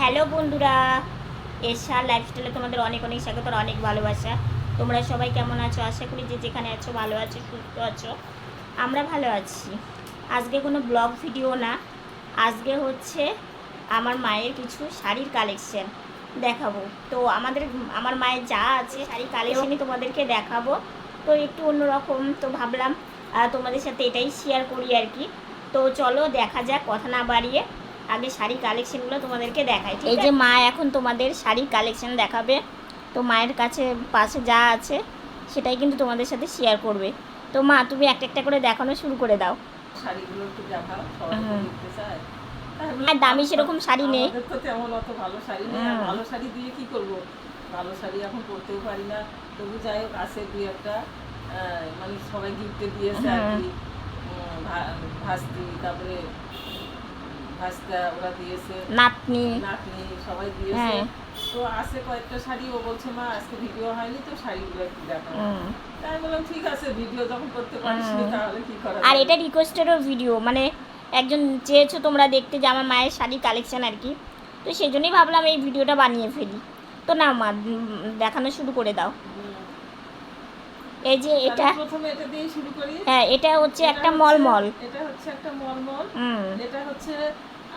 Hello বন্ধুরা এশা লাইফস্টাইলে তোমাদের অনেক অনেক স্বাগত আর অনেক ভালোবাসা। তোমরা সবাই কেমন আছো? আশা করি যে যেখানে আছো ভালো আছো সুস্থ আছো। আমরা ভালো আছি। আজকে কোনো ব্লগ ভিডিও না। আজকে হচ্ছে আমার মায়ের কিছু শাড়ির কালেকশন দেখাবো। তো আমাদের আমার মায়ের যা আছে শাড়ির কালেকশনই তোমাদেরকে দেখাবো। তো একটু অন্যরকম তো ভাবলাম তোমাদের সাথে এটাই শেয়ার করি আর কি। তো চলো দেখা যাক কথা না বাড়িয়ে আগে শাড়ি কালেকশনগুলো তোমাদেরকে দেখাই এই যে মা এখন তোমাদের শাড়ি কালেকশন দেখাবে তো মায়ের কাছে পাশে যা আছে সেটাই কিন্তু তোমাদের সাথে শেয়ার করবে। তো মা তুমি একটা একটা করে দেখানো শুরু করে দাও। শাড়িগুলো একটু দেখাও সবাই তো দেখতে চায়। আর দামি সেরকম শাড়ি নেই। তেমন অত ভালো শাড়ি নেই ভালো শাড়ি দিয়ে কি করব? ভালো শাড়ি এখন পরতেও পারি না। তবু যাই হোক আছে দুই একটা মানে সবাই গিফটে দিয়েছে আর কি। ভাস্তি তারপরে ভাস্তা ওরা দিয়েছে নাতনি। নাতনি সবাই দিয়েছে। হ্যাঁ। তো আছে কয়েকটা শাড়ি ও বলছে মা আজকে ভিডিও হয়নি তো শাড়িগুলো একটু দেখাও। তাই বললাম ঠিক আছে ভিডিও যখন করতে পারিস তাহলে কি করা আর এটা রিকোয়েস্টেরও ভিডিও মানে একজন চেয়েছো তোমরা দেখতে যে আমার মায়ের শাড়ি কালেকশন আর কি। তো সেই জন্যই ভাবলাম এই ভিডিওটা বানিয়ে ফেলি। তো না মা দেখানো শুরু করে দাও। এই যে এটা প্রথমে এটা দিয়ে শুরু করি। হ্যাঁ এটা হচ্ছে একটা মলমল। এটা হচ্ছে একটা মলমল। এটা হচ্ছে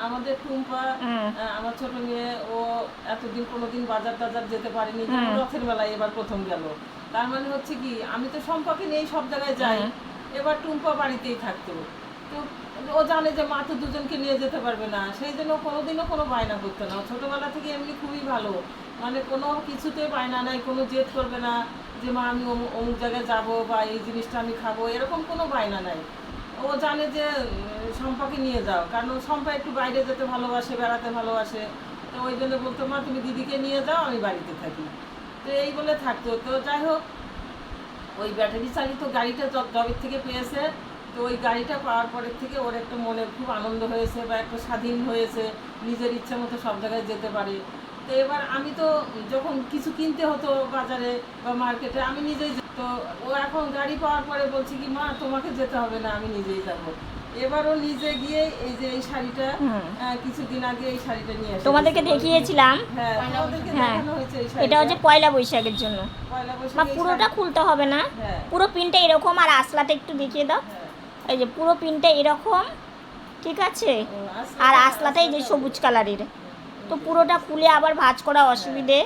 আমাদের টুম্পা আমার ছোট মেয়ে ও এতদিন কোনোদিন বাজার টাজার যেতে পারেনি রথের বেলায় এবার প্রথম গেল। তার মানে হচ্ছে কি আমি তো সম্পর্কে নিয়ে সব জায়গায় যাই। এবার টুম্পা বাড়িতেই থাকতো। তো ও জানে যে মা তো দুজনকে নিয়ে যেতে পারবে না। সেই জন্য কোনোদিনও কোনো বায়না করতো না। ছোটবেলা থেকে এমনি খুবই ভালো। মানে কোনো কিছুতে বায়না নাই কোনো জেদ করবে না যে মা আমি অমুক জায়গায় যাব বা এই জিনিসটা আমি খাব এরকম কোনো বায়না নাই। ও জানে যে শম্পাকে নিয়ে যাও। কারণ শম্পা একটু বাইরে যেতে ভালোবাসে, বেড়াতে ভালোবাসে। তো ওই জন্য বলতো, মা, তুমি দিদিকে নিয়ে যাও, আমি বাড়িতে থাকি। তো এই বলে থাকতো। তো যাই হোক, ওই ব্যাটারি চালিত গাড়িটা যবে থেকে পেয়েছে। তো ওই গাড়িটা পাওয়ার পরের থেকে ওর একটা মনে খুব আনন্দ হয়েছে বা একটা স্বাধীন হয়েছে। নিজের ইচ্ছে মতো সব জায়গায় যেতে পারে। তো এবার আমি তো, যখন কিছু কিনতে হতো বাজারে বা মার্কেটে, আমি নিজেই তো ও এখন গাড়ি পাওয়ার পরে বলছি কি মা তোমাকে যেতে হবে না আমি নিজেই যাব। এবার ও নিজে গিয়ে এই যে এই শাড়িটা কিছুদিন আগে এই শাড়িটা নিয়ে এসেছে তোমাদেরকে দেখিয়েছিলাম। হ্যাঁ হ্যাঁ। দেখানো হয়েছে এই এটা হচ্ছে পয়লা বৈশাখের জন্য। পয়লা মা পুরোটা খুলতে হবে না। হ্যাঁ। পুরো পিনটা এরকম আর আসলাটা একটু দেখিয়ে দাও। হ্যাঁ। এই যে পুরো পিনটা এরকম ঠিক আছে? আর আসলাটাই যে সবুজ কালারের। তো পুরোটা খুলে আবার ভাঁজ করা অসুবিধে।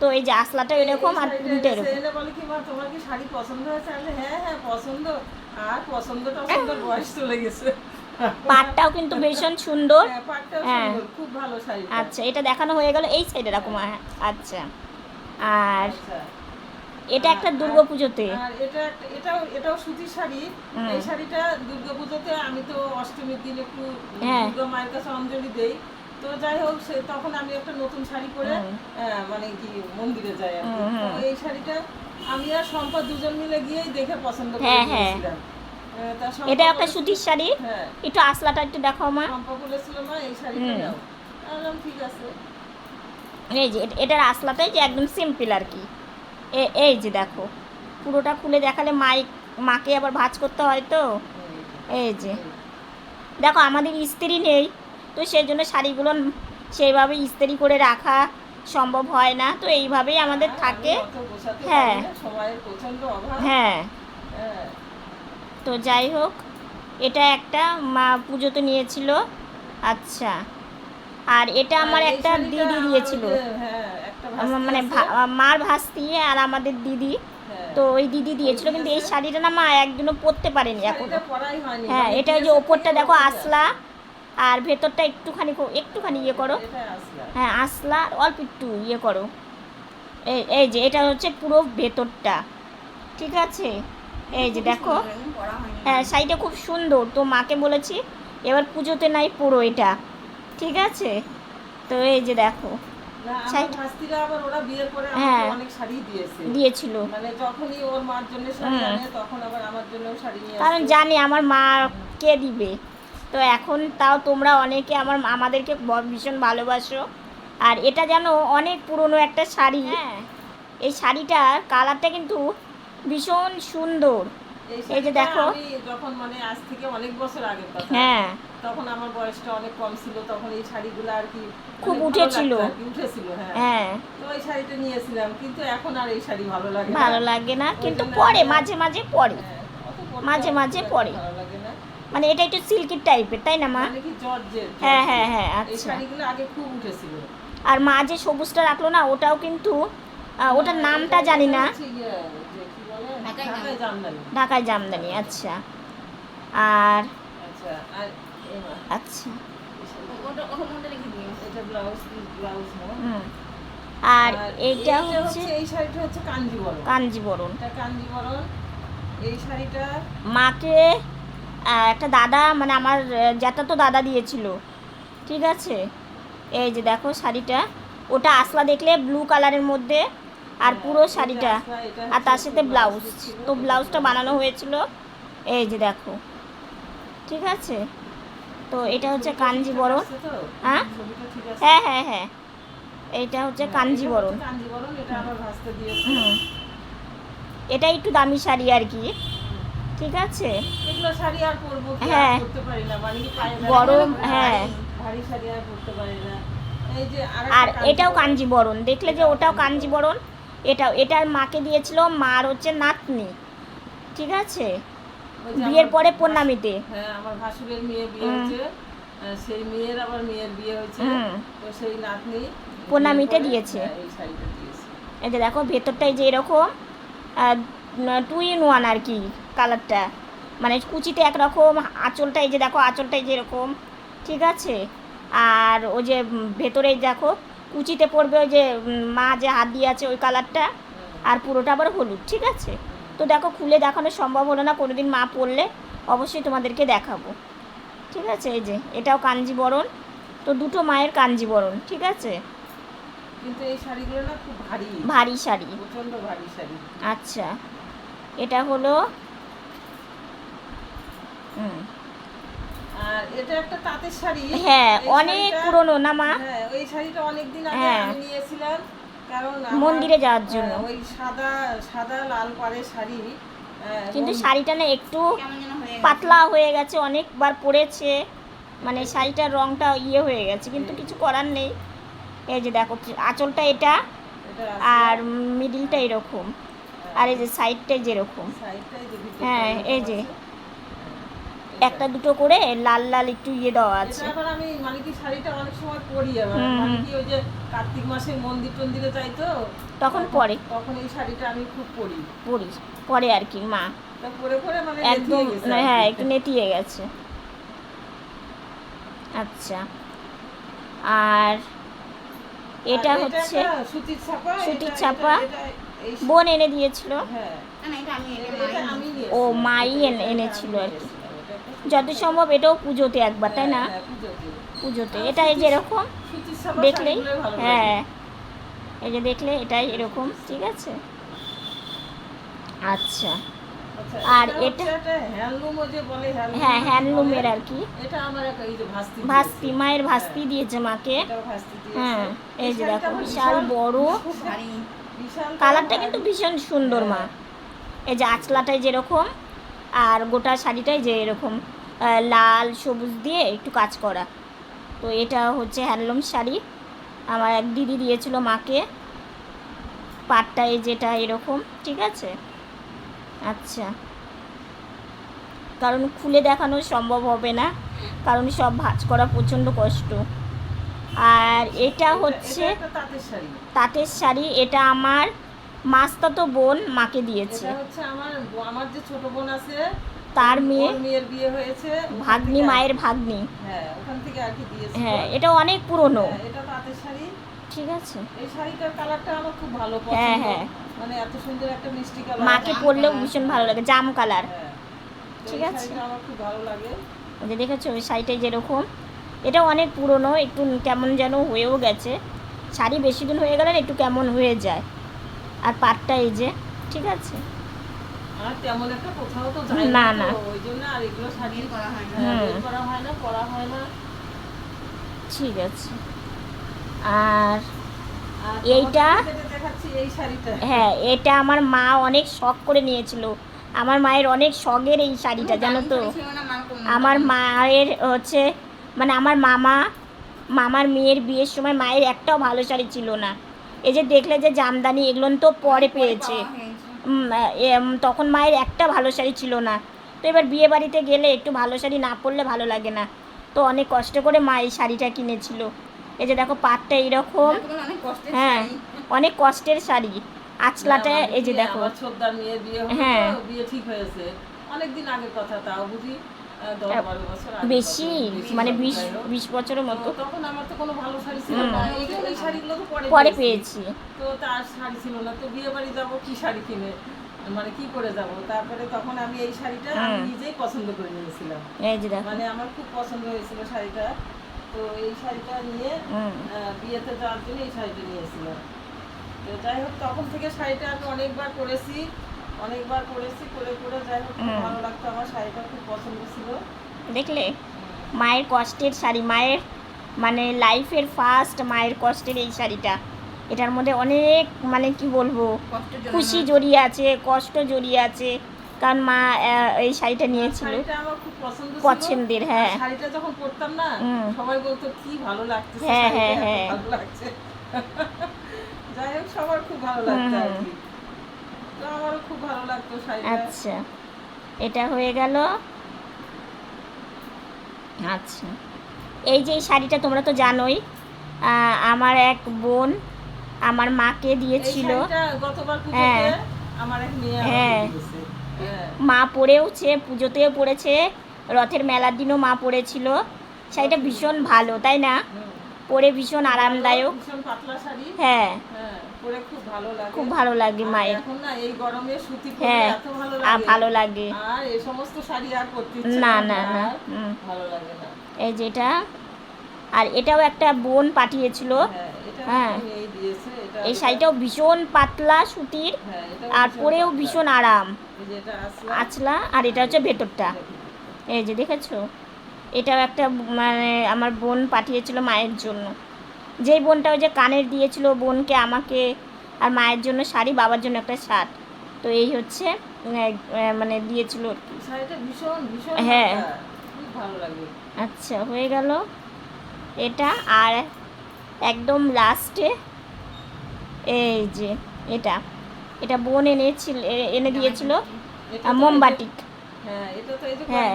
তো এই যে আসলাটা এরকম আর পুরোটা এরকম বলে কি মা তোমার কি শাড়ি পছন্দ হয়েছে? আমি হ্যাঁ হ্যাঁ পছন্দ। আর পছন্দ টছন্দের বয়স চলে গেছে। পাটটাও কিন্তু ভীষণ সুন্দর। হ্যাঁ, হ্যাঁ। খুব ভালো শাড়ি আচ্ছা এটা দেখানো হয়ে গেল এই সাইডে রাখুন আচ্ছা। আর এটা একটা দুর্গা পুজোতে। আর এটা এটাও এটাও সুতির শাড়ি। এই শাড়িটা দুর্গাপুজোতে আমি তো অষ্টমীর দিন একটু হ্যাঁ। দুর্গা মায়ের কাছে অঞ্জলি দেই। তো যাই হোক সে তখন আমি একটা নতুন শাড়ি পরে। মানে কি মন্দিরে যাই আর এই শাড়িটা আমি আর সম্পদ দুজন মিলে গিয়েই দেখে পছন্দ করে হ্যাঁ, হ্যাঁ। এটা একটা সুতির শাড়ি। হ্যাঁ। একটু আসলাটা একটু দেখাও মা। শম্পা বলেছিল মা এই শাড়িটা। দাও বললাম ঠিক আছে। এই যে এটা- এটার আসলাটাই যে একদম সিম্পল আর কি। এই যে দেখো পুরোটা খুলে দেখালে মাই মাকে আবার ভাঁজ করতে হয় তো? এই যে। দেখো আমাদের স্ত্রী নেই। তো সেই জন্য শাড়িগুলো সেইভাবে ইস্ত্রি করে রাখা সম্ভব হয় না। তো এইভাবেই আমাদের থাকে। হ্যাঁ। হ্যাঁ। হ্যাঁ। তো যাই হোক এটা একটা মা পুজোতে নিয়েছিল। আচ্ছা। আর এটা আমার একটা দিদি দিয়েছিল। হ্যাঁ, মানে মার ভাস্তি আর আমাদের দিদি। হ্যাঁ। তো ওই দিদি দিয়েছিল কিন্তু এই শাড়িটা না মা একদিনও পরতে পারেনি এখন। হ্যাঁ মানে এটা ওই যে ওপরটা দেখো আসলা। আর ভেতরটা একটুখানি কো- একটুখানি ইয়ে করো। হ্যাঁ আসলা অল্প একটু ইয়ে করো। এই এই যে এটা হচ্ছে পুরো ভেতরটা। ঠিক আছে? এই যে দেখো। হ্যাঁ শাড়িটা খুব সুন্দর। তো মাকে বলেছি এবার পুজোতে নাই পুরো এটা। ঠিক আছে? তো এই যে দেখো। হ্যাঁ। দিয়েছিল। মানে কারণ জানি আমার মা কে দিবে। তো এখন তাও তোমরা অনেকে আমার আমাদেরকে ভীষণ ভালোবাসো। আর এটা যেন অনেক পুরনো একটা শাড়ি। হ্যাঁ। এই শাড়িটার কালারটা কিন্তু ভীষণ সুন্দর। এই এই যে দেখো। যখন মানে আজ থেকে অনেক বছর কথা হ্যাঁ। তখন আমার বয়সটা অনেক কম ছিল তখন এই শাড়িগুলো আর কি খুব উঠেছিল। উঠেছিল হ্যাঁ। হ্যাঁ। তো ওই শাড়িটা নিয়েছিলাম কিন্তু এখন আর এই শাড়ি ভালো লাগে। ভালো লাগে না কিন্তু পরে মাঝে মাঝে পরে। হ্যাঁ, মাঝে মাঝে পরে। মানে এটা একটু সিল্কির টাইপের তাই না মা? মানে হ্যাঁ, হ্যাঁ, হ্যাঁ, আচ্ছা। শাড়িগুলো আগে খুব উঠেছিল। আর মা যে সবুজটা রাখল না ওটাও কিন্তু ওটার নামটা জানি না। ইয়ে, ঢাকায় জামদানি। আচ্ছা। আর আচ্ছা আর আচ্ছা। এইটা হচ্ছে এই শাড়িটা হচ্ছে কাঞ্জিবরণ। এটা কাঞ্জিবরম এই শাড়িটা মাকে একটা দাদা মানে আমার জ্যাঠা তো দাদা দিয়েছিল। ঠিক আছে? এই যে দেখো শাড়িটা। ওটা আসলা দেখলে ব্লু কালারের মধ্যে আর পুরো হ্যাঁ, শাড়িটা। আসলে এটা আর তার সাথে ব্লাউজ তো ব্লাউজটা বানানো হয়েছিল। এই যে দেখো। ঠিক আছে? তো এটা হচ্ছে কাঞ্জিবরণ আসছে তো? হ্যাঁ? হ্যাঁ হ্যাঁ হ্যাঁ। এইটা হচ্ছে হ্যাঁ, কাঞ্জিবরণ এটা একটু দামি শাড়ি আর কি। ঠিক আছে? এগুলো শাড়ি আর পরবো কি? হ্যাঁ। পরতে পারি না। মানে কি পায়ে গরম, হ্যাঁ। ভারী শাড়ি আর পরতে পারি না। এই যে আর এটাও। কাঞ্জিবরণ। দেখলে যে ওটাও কাঞ্জিবরণ। এটাও এটার মাকে দিয়েছিল মার হচ্ছে নাতনি। ঠিক আছে? বিয়ের পরে পূর্ণামিতে। হ্যাঁ আমার ভাসুরের মেয়ে বিয়ে হয়েছে। সেই মেয়ের আবার মেয়ের বিয়ে হয়েছে। তো সেই নাতনি পূর্ণামিতে। হ্যাঁ, দিয়েছে। এই যে দেখো ভেতরটাই যে এরকম টু ইন ওয়ান আর কি। কালারটা। মানে কুচিতে একরকম আঁচলটাই যে দেখো আঁচলটাই যে এরকম ঠিক আছে? আর ওই যে ভেতরে দেখো কুচিতে পড়বে ওই যে মা যে হাত দিয়ে আছে ওই কালারটা আর পুরোটা আবার হলুদ ঠিক আছে? তো দেখো খুলে দেখানো সম্ভব হলো না কোনোদিন মা পড়লে অবশ্যই তোমাদেরকে দেখাবো। ঠিক আছে? এই যে এটাও কাঞ্জিবরণ তো দুটো মায়ের কাঞ্জিবরণ ঠিক আছে? কিন্তু এই শাড়িগুলো না খুব ভারী। ভারী শাড়ি। প্রচণ্ড ভারী শাড়ি। আচ্ছা এটা হলো আর এটা একটা তাঁতের শাড়ি। হ্যাঁ অনেক পুরনো না মা? হ্যাঁ ওই শাড়িটা অনেকদিন আগে হ্যাঁ। আমি নিয়েছিলাম কারণ মন্দিরে যাওয়ার জন্য। হ্যাঁ, ওই সাদা সাদা লাল পাড়ের শাড়ি হ্যাঁ, কিন্তু শাড়িটা না একটু। পাতলা হয়ে গেছে অনেকবার পরেছে মানে শাড়িটার রংটা ইয়ে হয়ে গেছে কিন্তু কিছু করার নেই। এই যে দেখো আঁচলটা এটা আর মিডিলটা এরকম। আর এই যে সাইডটা যেরকম। সাইডটাই যে ভিতরটা হ্যাঁ, এই যে। একটা দুটো করে লাল লাল একটু ইয়ে দেওয়া আছে। এটা আমি মানে কি শাড়িটা অনেক সময় পরি আবার মানে ওই যে কার্তিক মাসে মন্দির টন্দিরে যাই তো? তখন পরে। তখন এই শাড়িটা আমি খুব পরি। পরি পরে আর কি মা। তা পরে পরে মানে একদম কি। হ্যাঁ একটু নেতিয়ে গেছে। আচ্ছা। আর এটা হচ্ছে সুতির ছাপা সুতির ছাপা। বোন এনে দিয়েছিল। হ্যাঁ। ও, মাই এনেছিল আর কি। যত সম্ভব এটাও পুজোতে একবার তাই না? হ্যাঁ, হ্যাঁ, পুজোতে। পুজোতে আর এটা এই যে এরকম সুতির দেখলেই। হ্যাঁ এই যে দেখলে এটাই এরকম ঠিক আছে? আচ্ছা আচ্ছা, আর এটা হ্যাঁ। হ্যান্ডলুমের আর কি। এটা আমার একটা এই যে ভাস্তি মায়ের ভাস্তি হ্যাঁ, দিয়েছে মাকে। ভাস্তি দিয়েছে। হ্যাঁ এই যে দেখো বিশাল বড়। কালারটা কিন্তু ভীষণ সুন্দর মা। এই যে আঁচলাটাই যেরকম আর গোটা শাড়িটাই যে এরকম। লাল সবুজ দিয়ে একটু কাজ করা। তো এটা হচ্ছে হ্যান্ডলুম শাড়ি। আমার এক দিদি দিয়েছিল মাকে। পাটটা এই যেটা এরকম ঠিক আছে? আচ্ছা। কারণ খুলে দেখানো সম্ভব হবে না কারণ সব ভাঁজ করা প্রচণ্ড কষ্ট। আর এটা হচ্ছে তাঁতের শাড়ি। এটা আমার মাস্তাতো বোন মাকে দিয়েছে। হচ্ছে আমার আমার যে ছোট বোন আছে তার মেয়ে মেয়ের বিয়ে হয়েছে ভাগ্নি মায়ের ভাগ্নি। হ্যাঁ ওখান থেকে আর কি দিয়েছে হ্যাঁ এটা অনেক পুরনো। হ্যাঁ, এটা তাঁতের শাড়ি। ঠিক আছে। এই শাড়িটার কালারটা আমার খুব ভালো হ্যাঁ, পছন্দ। হ্যাঁ। মানে এত সুন্দর একটা মিষ্টি কালার। মাকে পরলেও ভীষণ ভালো লাগে জাম কালার। হ্যাঁ। ঠিক আছে। আমার খুব ভালো লাগে। যে দেখেছ ওই শাড়িটাই যেরকম। এটা অনেক পুরনো একটু কেমন যেন হয়েও গেছে। শাড়ি বেশি দিন হয়ে গেলে একটু কেমন হয়ে যায়। আর পাটটা এই যে ঠিক আছে। তেমন একটা কোথাও তো যায় না, না। ওই জন্য আর এগুলো শাড়ি করা হয় না। হ্যাঁ, হুম। করা হয় না পরা হয় না। ঠিক আছে। আর এইটা- হ্যাঁ এটা আমার মা অনেক শখ করে নিয়েছিল। আমার মায়ের অনেক শখের এই শাড়িটা জানো তো? আমার মায়ের হচ্ছে মানে আমার মামা মামার মেয়ের বিয়ের সময় মায়ের একটাও ভালো শাড়ি ছিল না। এই যে দেখলে যে জামদানি এগুলো তো পরে পেয়েছে। তখন মায়ের একটা ভালো শাড়ি ছিল না। তো এবার বিয়ে বাড়িতে গেলে একটু ভালো শাড়ি না পরলে ভালো লাগে না। তো অনেক কষ্ট করে মা এই শাড়িটা কিনেছিল। এই যে দেখো পাটটা এইরকম। হ্যাঁ অনেক কষ্টের শাড়ি। আচলাটা এই যে দেখো। হ্যাঁ। বিয়ে ঠিক হয়েছে। অনেকদিন আগের কথা তাও বুঝি। বেশি মানে বিশ বিশ বছরের মতো। তখন আমার তো কোনো ভালো শাড়ি ছিল না। এই এই শাড়িগুলো তো পরে পরে পেয়েছি। পেয়েছি। তো তার শাড়ি ছিল না। তো বিয়ে বাড়ি যাব কি শাড়ি কিনে? মানে কি করে যাব? তারপরে তখন আমি এই শাড়িটা আমি নিজেই পছন্দ করে নিয়েছিলাম। এই যে মানে আমার খুব পছন্দ হয়েছিল শাড়িটা তো এই শাড়িটা নিয়ে বিয়েতে যাওয়ার জন্য এই শাড়িটা নিয়েছিলাম তো যাই হোক তখন থেকে শাড়িটা আমি অনেকবার পরেছি অনেকবার পরেছি করে করে যাই হোক ভালো লাগতো। আমার শাড়িটা খুব পছন্দ ছিল। দেখলে? মায়ের কষ্টের শাড়ি মায়ের মানে লাইফের ফার্স্ট মায়ের কষ্টের এই শাড়িটা। এটার মধ্যে অনেক মানে কি বলব? খুশি জড়িয়ে আছে কষ্ট জড়িয়ে আছে। কারণ মা এই শাড়িটা নিয়েছিল। পছন্দের, হ্যাঁ। শাড়িটা যখন পরতাম না সবাই বলতো কি ভালো লাগতেছে হ্যাঁ, হ্যাঁ, হ্যাঁ। যাই হোক সবার খুব ভালো আমারও খুব ভালো লাগতো শাড়িটা। আচ্ছা। এটা হয়ে গেল। আচ্ছা। এই যে শাড়িটা তোমরা তো জানোই আমার এক বোন আমার মাকে দিয়েছিল। হ্যাঁ। হ্যাঁ। হ্যাঁ। মা পরেওছে পুজোতেও পড়েছে রথের মেলার দিনও মা পরেছিল শাড়িটা ভীষণ ভালো তাই না? পরে ভীষণ আরামদায়ক। হ্যাঁ। হ্যাঁ। পরে খুব ভালো লাগে। খুব ভালো লাগে মায়ের। এখন না এই গরমে সুতি পরে হ্যাঁ এত ভালো আর লাগে। ভালো লাগে। আর এই সমস্ত শাড়ি আর পরতে না না না। ভালো লাগে না। এই যেটা আর এটাও একটা বোন পাঠিয়েছিল। হ্যাঁ হ্যাঁ। এই শাড়িটাও ভীষণ পাতলা সুতির হ্যাঁ আর পরেও ভীষণ আরাম। আছলা আর এটা হচ্ছে ভেতরটা। এই যে দেখেছ? এটাও একটা মানে আমার বোন পাঠিয়েছিল মায়ের জন্য। যেই বোনটা ওই যে কানের দিয়েছিল বোনকে আমাকে আর মায়ের জন্য শাড়ি বাবার জন্য একটা শার্ট। তো এই হচ্ছে মানে দিয়েছিল হ্যাঁ। আচ্ছা হয়ে গেল। এটা আর একদম লাস্টে এই যে এটা। এটা বোন এনেছিল এনে দিয়েছিল মোমবাটিক হ্যাঁ হ্যাঁ।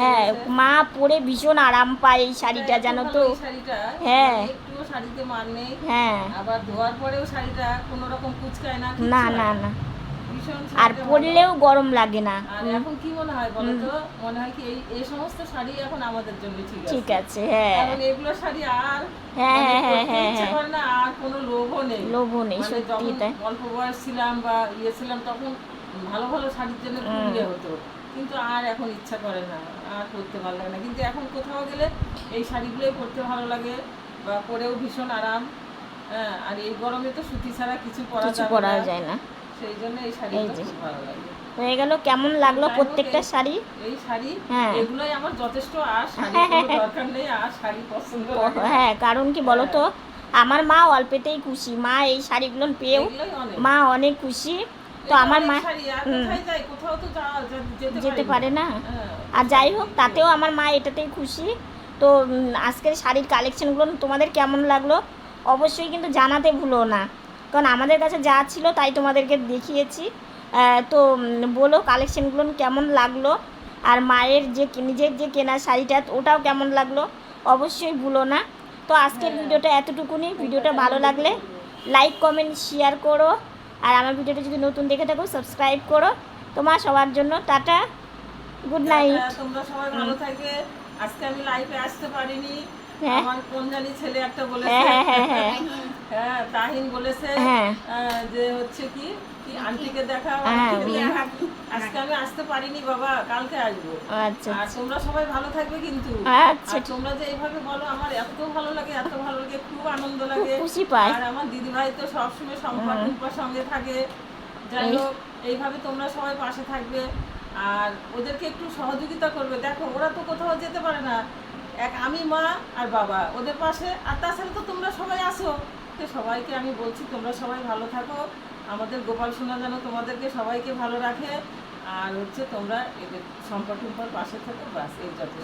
হ্যাঁ। মা পরে ভীষণ আরাম পায় এই শাড়িটা এত জানো তো। হ্যাঁ। মানে হ্যাঁ। আবার ধোয়ার পরেও শাড়িটা কোনো রকম কুচকায় না না না না। আর পরলেও গরম লাগে না। এখন কি মনে হয় বলো তো? মনে হয় কি এই এই সমস্ত শাড়ি এখন আমাদের জন্য ঠিক আছে? ঠিক আছে হ্যাঁ। কারণ এগুলো শাড়ি আর হ্যাঁ, মানে হ্যাঁ, হ্যাঁ, হ্যাঁ। করে না আর কোনো লোভও নেই। লোভও নেই মানে সত্যি তাই। অল্প বয়স ছিলাম বা ইয়ে ছিলাম তখন ভালো ভালো শাড়ির জন্য ইয়ে হতো। কিন্তু আর এখন ইচ্ছা করে না আর পরতে ভালো লাগে না। কিন্তু এখন কোথাও গেলে এই শাড়িগুলোই পরতে ভালো লাগে বা পরেও ভীষণ আরাম। হ্যাঁ আর এই গরমে তো সুতি ছাড়া কিছু পরা কিছু পরা যায় না। সেই জন্য এই যে। খুব ভালো লাগে। হয়ে গেল কেমন লাগল প্রত্যেকটা শাড়ি? এই শাড়ি হ্যাঁ। এগুলোই আমার যথেষ্ট আর শাড়ি হ্যাঁ, হ্যাঁ, দরকার নেই আর শাড়ি পছন্দ হ্যাঁ কারণ কি বলো তো? আমার মা অল্পেতেই খুশি। মা এই শাড়িগুলো পেয়েও মা অনেক খুশি। তো আমার মা যেতে পারে না। হ্যাঁ, আর যাই হোক তাতেও আমার মা এটাতেই খুশি। তো আজকের শাড়ির কালেকশনগুলো তোমাদের কেমন লাগল? অবশ্যই কিন্তু জানাতে ভুলো না। কারণ আমাদের কাছে যা ছিল তাই তোমাদেরকে দেখিয়েছি। তো বলো কালেকশনগুলো কেমন লাগল? আর মায়ের যে নিজের যে কেনা শাড়িটা ওটাও কেমন লাগল? অবশ্যই ভুলো না। তো আজকের হ্যাঁ। ভিডিওটা এতটুকুনি। ভিডিওটা ভালো লাগলে লাইক কমেন্ট শেয়ার করো। আর আমার ভিডিওটা যদি নতুন দেখে থাকো সাবস্ক্রাইব করো। তোমার সবার জন্য টাটা। গুড নাইট তোমরা সবাই ভালো থাকবে। আজকে আমি লাইভে আসতে পারিনি। আমার কোন জানি ছেলে একটা বলেছে। হ্যাঁ হ্যাঁ হ্যাঁ হ্যাঁ। হ্যাঁ তাহিন বলেছে হ্যাঁ। যে হচ্ছে কি কি আন্টিকে দেখা হ্যাঁ। আন্টিকে দেখা। আজকে আমি আসতে পারিনি বাবা কালকে আসব। আচ্ছা আর তোমরা সবাই ভালো থাকবে কিন্তু। আচ্ছা, তোমরা যে এইভাবে বলো আমার এত ভালো লাগে এত ভালো লাগে খুব আনন্দ লাগে। খুশি পাই আর আমার দিদি ভাই তো সবসময় সম্পর্ক সঙ্গে থাকে। যাই হোক এইভাবে তোমরা সবাই পাশে থাকবে। আর ওদেরকে একটু সহযোগিতা করবে। দেখো ওরা তো কোথাও যেতে পারে না। এক আমি, মা আর বাবা। ওদের পাশে, আর তাছাড়া তো তোমরা সবাই আসো। তো সবাইকে আমি বলছি, তোমরা সবাই ভালো থাকো। আমাদের গোপাল সোনা যেন তোমাদেরকে সবাইকে ভালো রাখে। আর হচ্ছে তোমরা এদের সম্পর্ক পাশে থাকো, ব্যাস, এই যথেষ্ট।